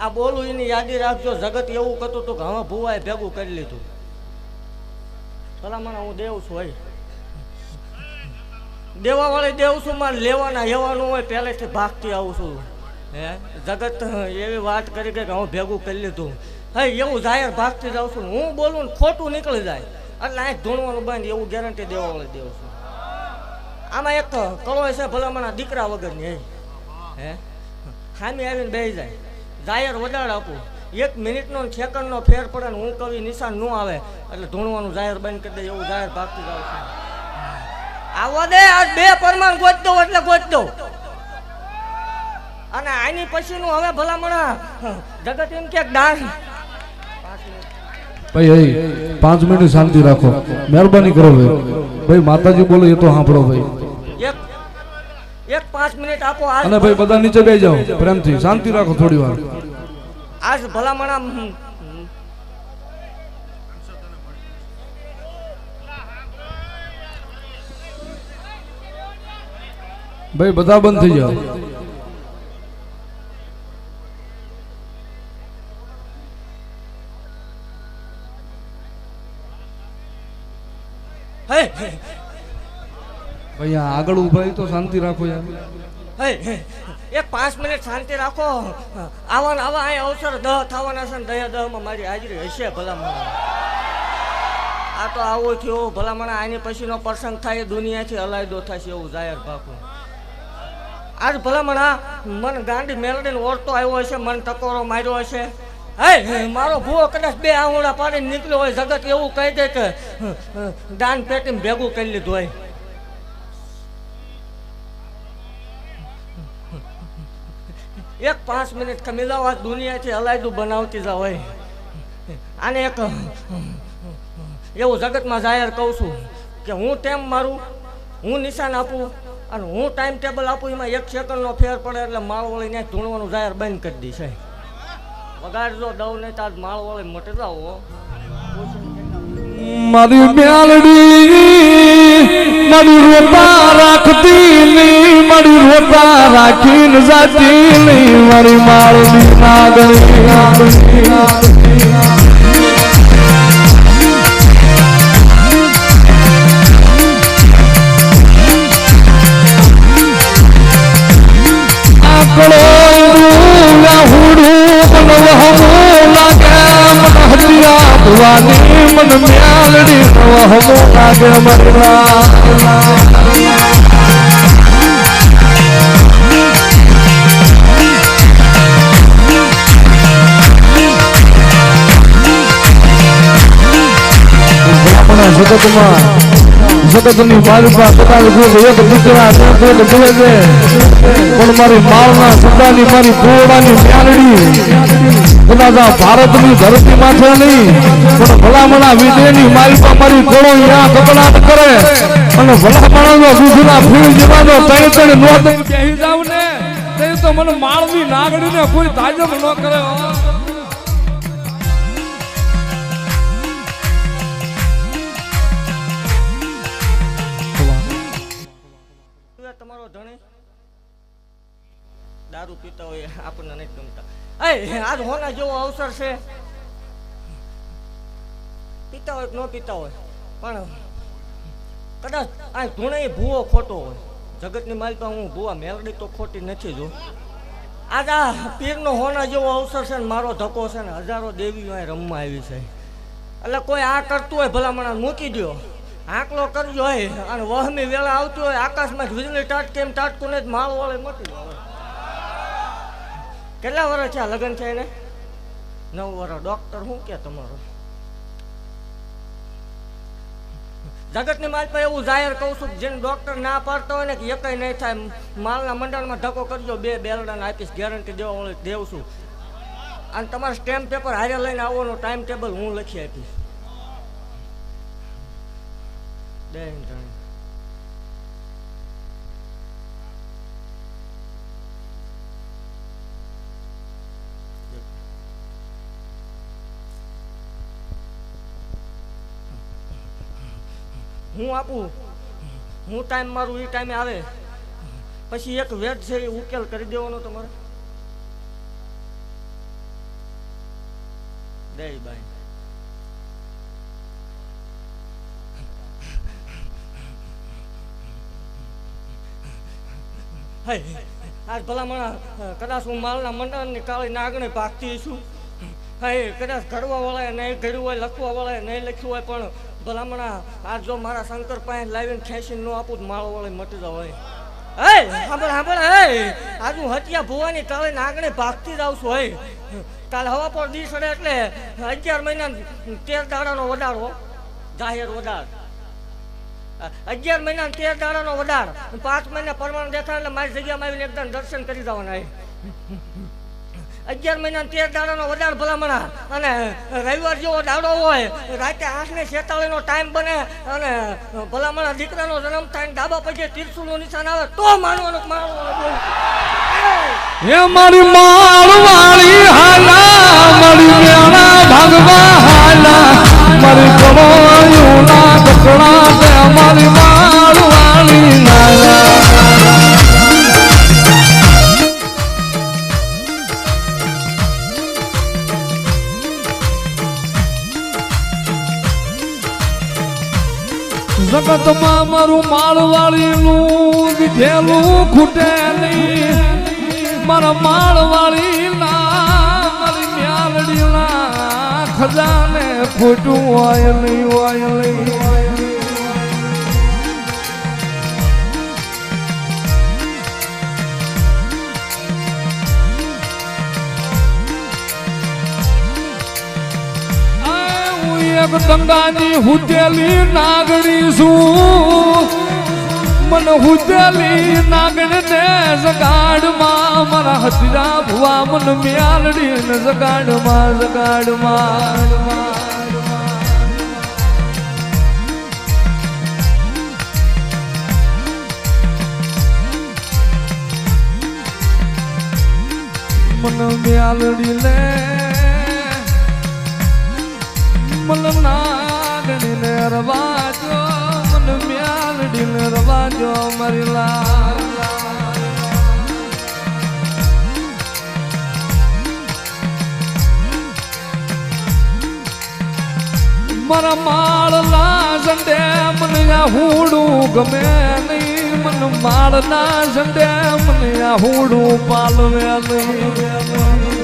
આ બોલું એની યાદી રાખજો. જગત એવું કરતું હતું કે હવે ભુવાએ ભેગું કરી લીધું. ભલામણ હું દેવ છું હોય દેવા વાળી દેવ છું, મારે લેવાના હેવાનું હોય પહેલેથી ભાગતી આવું છું. હે? જગત એવી વાત કરી કે હું ભેગું કરી લીધું. હે એવું જાહેર ભાગતી જાઉં છું. હું બોલું ને ખોટું નીકળી જાય. એટલે અહીં ધૂણવાનું બંધ, એવું ગેરંટી દેવા વાળી દેવ છું. આમાં એક કળો છે ભલામણા દીકરા વગરની, હે? ખામી આવીને બેસી જાય. જાહેર વધારે આપું. એક મિનિટનો સેકન્ડનો ફેર પડે ને હું કવિ નિશાન ન આવે, એટલે ધૂણવાનું જાહેર બંધ કરી દે એવું જાહેર ભાગતી જાવ છું. આવવા દે, આ બે પરમાણ ગોત દો એટલે ગોત દો અને આની પછીનું હવે ભલામણા જગત એમ કે ડાન ભાઈ, પાંચ મિનિટ શાંતિ રાખો. મહેરબાની કરો, ભાઈ. ભાઈ, માતાજી બોલો એ તો સાંભળો, ભાઈ. એક પાંચ મિનિટ આપો અને ભાઈ બધા નીચે બેસી જાઓ પ્રેમથી શાંતિ રાખો થોડી વાર. આજ ભલામણા ભાઈ બધા બંધ થઈ જાઓ. હે આ આગળ ઊભા તો શાંતિ રાખો યાર. એ પાંચ મિનિટ શાંતિ રાખો. આવા ને આવા અહીં અવસર દહ થવાના છે ને દયા દહમાં મારી હાજરી હશે ભલામણ. આ તો આવો થયો, ભલામણ. આની પછીનો પ્રસંગ થાય, દુનિયાથી અલાયદો થશે એવું જાહેર ભાગું આજ ભલામણા મન ગાંડી મેલડીને ઓળતો આવ્યો હશે, મન ટકોરો માર્યો હશે. હે મારો ભૂવો કદાચ બે આંગળા પાડીને નીકળ્યો હોય, જગત એવું કહી દે કે દાન પેટીમાં ભેગું કરી લીધું હોય. એક પાંચ મિનિટ કમી જાઓ આ દુનિયાથી અલાયદું બનાવતી હોય આને એક એવું જગતમાં જાહેર કહું છું કે હું ટેમ મારું, હું નિશાન આપું અને હું ટાઈમ ટેબલ આપું, એમાં એક સેકન્ડનો ફેર પડે એટલે માળવળીને ધૂણવાનું જાહેર બંધ કરી દઈશ વગાડજો દઉં નહીં તાર માળવળી મટી જાઓ. મારી મ્યાલડી, મારી રોતા રાખતી નહીં રાખીને જાતી નહીં મારી મારી નાગણી લાગે મન મ્યાલડી નવહમો લાગે મરલા જગતમાં જગતની મારી પાસે એક પણ મારી માળના સુદાની મારી પોળાની મ્યાલડી કદાચ ભારતની ધરતી માથે નહીં, પણ ભલામણા મારી પાસે મારી કોળો અહીંયા કપડાટ કરે. અને ભલામણાનો દૂધના ફૂલ જેવાનો ત્રણ તણે નોંધ બેહી જાવ ને, તો મને માળની નાગડીને કોઈ તાજબ ન કરે તમારો ધણી? દારૂ પીતા હોય, આપણને નથી ગમતા. એ આજ હોના જેવો અવસર છે. પીતા હોય કે ન પીતા હોય, પણ કદાચ આ ધૂણે ભૂવો ખોટો હોય. જગતની માલિકા હું ભૂવા મેલડી તો ખોટી નથી જો. આજ આ પીરનો હોના જેવો અવસર છે ને મારો ધક્કો છે ને હજારો દેવીઓ અહીં રમવા આવી છે. એટલે કોઈ આ કરતું હોય ભલામણા મૂકી દ્યો. આંકલો કરજો હોય અને વહમી વેળા આવતી હોય, આકાશમાં વીજળી ટાટ કેમ ટાટકું ને માળ વાળે મટી કેટલા વર્ષ છે લગ્ન છે એને? નવ વર્ષ. ડોક્ટર શું કે તમારો? જગતની માલ પર એવું જાહેર કહું છું જેને ડોક્ટર ના પાડતો હોય ને કે એકય નહીં થાય માલના મંડળમાં ધક્કો કરજો, બે બેરડાને આપીશ ગેરંટી દેવા હું દેવ છું. અને તમારે સ્ટેમ્પ પેપર હારે લઈને આવવાનો ટાઈમ ટેબલ હું લખી આપીશ. બેન જાણે હું આપું? હું ટાઈમ મારું એ ટાઈમે આવે. પછી એક વેટ છે એ ઉકેલ કરી દેવાનો તમારે. દઈ બાઈ. હે આજ ભલામણા કદાચ હું માલના મંડળની કાળી નાગણી ભાગતી છું. હે, કદાચ ઘડવા વાળાએ નહીં ઘડ્યું હોય, લખવા વાળાએ નહીં લખ્યું હોય, પણ ભલામણા, આજ જો મારા શંકર પાસે લાવીને ખેંચીને ન આપું માળો વાળે મટી જાવ હોય હે, સાંભળ સાંભળ, હે. આજ હું હત્યા ભુવાની કાળી નાગને ભાગતી જ આવશું હે. કાલે હવા પર દી સડે એટલે અગિયાર મહિના તેર દાડાનો વધારો જાહેર વધાર અગિયાર મહિના તેર દાડાનો વધાર પાંચ મહિના પરમાણુ દેખાય એટલે મારી જગ્યામાં આવીને એકદમ દર્શન કરી જવાના અગિયાર મહિના તેર દાડાનો વધાર ભલામણા. અને રવિવાર જેવો દાડો હોય, રાતે આઠ ને છેતાલીસ નો ટાઈમ બને અને ભલામણા દીકરાનો જન્મ થાય ડાબા પછી તીરસુનું નિશાન આવે, તો માનવાનું માનવાનું. હે મારી માળવાળી હાલા, મારી મેણા ભાગવા હાલા, મારી જગતમાં મારું માળવાળીનું દીધેલું ખૂટે નહીં. મારા માળવાળી ના મારી મ્યાલડી ના ખજાને ખોટું હોય નહીં એક દંગાની હુતેલી નાગણી છું. મન હુતેલી નાગણ ને જગાડમાં, મારા હતીરા ભુવા મન મ્યાલડી ને જગાડમાં જગાડમાં. મન મ્યાલડી લે મન નાગણી ને રવાજો મન મ્યાલડી ને રવાજો મારી લાલ મારા માળના ઝંડે મને આ હુડું ગમે નહીં. મને માળના સંડે મને આ હુડું પાલવે નહીં.